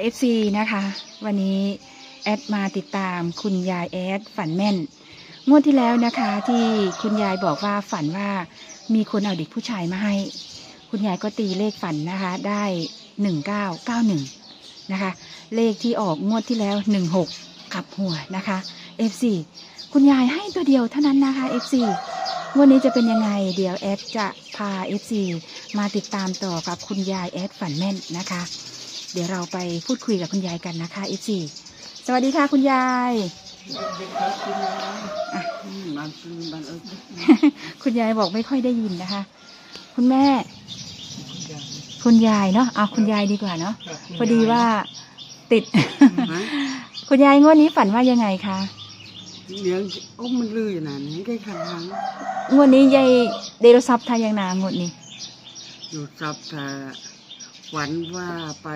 เอฟซีนะคะ วันนี้แอดมาติดตามคุณยายแอดฝันแม่น งวดที่แล้วนะคะที่คุณยายบอกว่าฝันว่ามีคนเอาเด็กผู้ชายมาให้ คุณยายก็ตีเลขฝันนะคะ ได้หนึ่งเก้าเก้าหนึ่งนะคะ เลขที่ออกงวดที่แล้วหนึ่งหกขับหัวนะคะ F4 คุณยายให้ตัวเดียวเท่านั้นนะคะ F4 วันนี้จะเป็นยังไง เดี๋ยวแอดจะพา F4 มาติดตามต่อกับคุณยายแอดฝันแม่นนะคะ เดี๋ยวเราไปพูดคุยกับคุณยายกันนะคะ F4 สวัสดีค่ะคุณยายอะบางคืนบางเอิญคุณยายบอกไม่ค่อยได้ยินนะคะ คุณแม่ คุณยายเนาะเอาคุณยายดีกว่าเนาะพอดีว่าติด คุณยายงวดนี้ฝันว่ายังไงคะเลี้ยงโอ้มันลืออยู่นะนี่ได้ครั้งงวดนี้ยายเดโรซับทายังนางวดนี้อยู่ซับแต่ ฝันว่าไป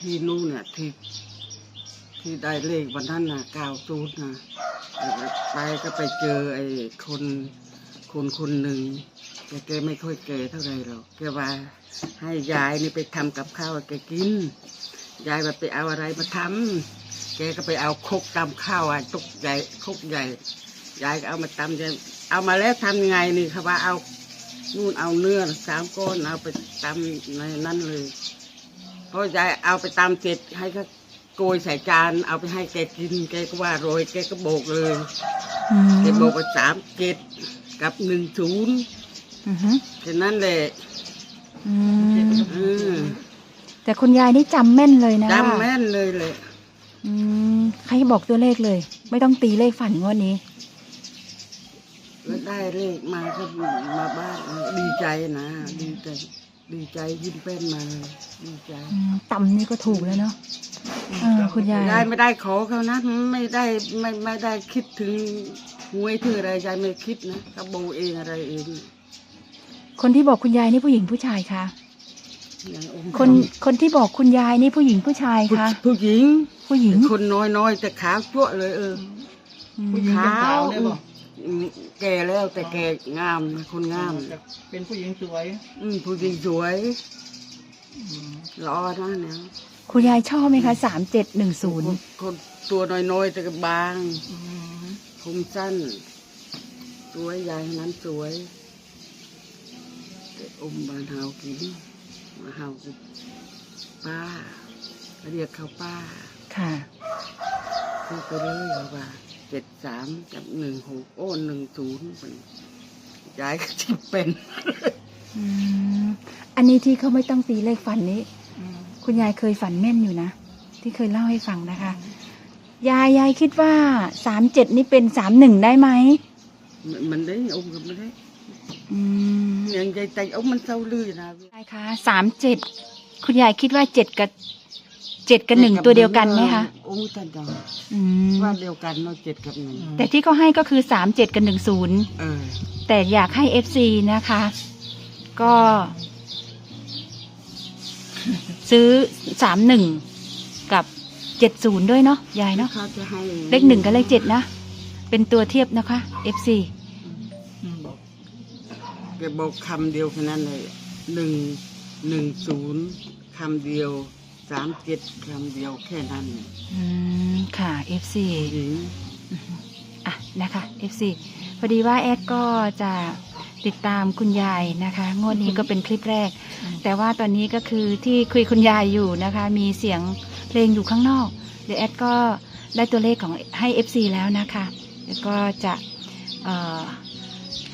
ที่นู่นเนี่ยที่ที่ได้เลขวันนั้นน่ะเก้าจูดนะไปก็ไปเจอไอ้คนคนคนหนึ่งแต่แกไม่ค่อยแก่เท่าไหร่หรอกแกว่าให้ยายนี่ไปทำกับข้าวแกกิน ยายแบบไปเอาอะไรมาทำแกก็ไปเอาคกตำข้าวอะตุกใหญ่คกใหญ่ ยายก็เอามาตำยายเอามาแล้วทำยังไงนี่เขาว่าเอา นู่นเอาเนื้อสามก้อนเอาไปตำในนั้นเลยเพราะยายเอาไปตำเสร็จให้เขาโกยใส่จานเอาไปให้แกกินแกก็ว่าโรยแกก็โบกเลยอืมแกโบกว่าสามเจ็ดกับหนึ่งศูนย์อือฮึแค่นั้นแหละอืมเออแต่คุณยายนี่จำแม่นเลยนะจำแม่นเลยเลยอืมใครบอกตัวเลขเลย ไม่ต้องตีเลขฝันงวดนี้ แล้วได้เลขมาก็มาบ้านดี ใจนะดีใจดีใจยิ้มเป้นมาเลยดีใจอืมต่ำนี่ก็ถูกแล้วเนาะเออคุณยายยายไม่ได้ขอเขานะ ไม่ได้ไม่ไม่ได้คิดถึงหวยถึงอะไรยายไม่คิดนะเขาโบเองอะไรเองคนที่บอกคุณยายนี่ผู้หญิงผู้ชายคะอย่างองค์คนคนที่บอกคุณยายนี่ผู้หญิงผู้ชายผู้คะผู้หญิงผู้หญิงคนน้อยน้อยๆแต่ขาวจั่วะเลยเอออืมขาวอืม แก่แล้วแต่แก่งามนะคนงาม เป็นผู้หญิงสวย อืมผู้หญิงสวยรอนะเนี่ยคุณยายชอบไหมคะสามเจ็ดหนึ่งศูนย์คนตัวน้อยๆแต่ก็บางอืมผมสั้น สวยใหญ่นั้นสวยแต่อมบานเฮากินมาเฮากินป้าเรียกเขาป้า ค่ะพูดไปเลยว่า เจ็ดสามกับหนึ่งหกโอ้หนึ่งศูนย์เป็นยายก็ที่เป็น อืมอันนี้ที่เขาไม่ต้องตีเลขฝันนี้อืมคุณยายเคยฝันแม่นอยู่นะ ที่เคยเล่าให้ฟังนะคะ ยายยายคิดว่าสามเจ็ดนี่เป็นสามหนึ่งได้ไหม มันมันได้อมกับมันได้อืมยังใจใจอมมันเศร้าลือนะยายคะสามเจ็ดคุณยายคิดว่าเจ็ดกับเจ็ดกับหนึ่งตัวเดียวกันไหมคะ โอ้ยตันจังอืมว่าเดียวกันเนาะเจ็ดกับหนึ่งแต่ที่เขาให้ก็คือสามเจ็ดกับหนึ่งศูนย์เออแต่อยากให้เอฟซีนะคะ ก็ ซื้อสามหนึ่งกับเจ็ดศูนย์ด้วยเนาะยายเนาะเขาจะให้เลขหนึ่งกับเลขเจ็ดนะ เป็นตัวเทียบนะคะ FC อืมแกบอกคำเดียวแค่นั้นเลยหนึ่งหนึ่งศูนย์คำเดียว สามเจ็ดคำเดียวแค่นั้นอืมค่ะ FC หญิงอะนะคะ FC พอดีว่าแอดก็จะติดตามคุณยายนะคะงวดนี้ก็เป็นคลิปแรก แต่ว่าตอนนี้ก็คือที่คุยคุณยายอยู่นะคะ มีเสียงเพลงอยู่ข้างนอกเดี๋ยวแอดก็ได้ตัวเลขของให้ FC แล้วนะคะแล้วก็จะเอ่อ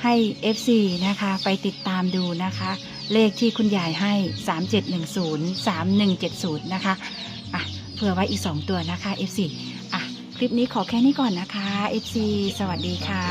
ให้ FC นะคะ ไปติดตามดูนะคะ เลขที่คุณยายให้ 3710 3170 นะคะ อะ เผื่อไว้อีก 2 ตัวนะคะ FC อะ คลิปนี้ขอแค่นี้ก่อนนะคะ FC สวัสดีค่ะ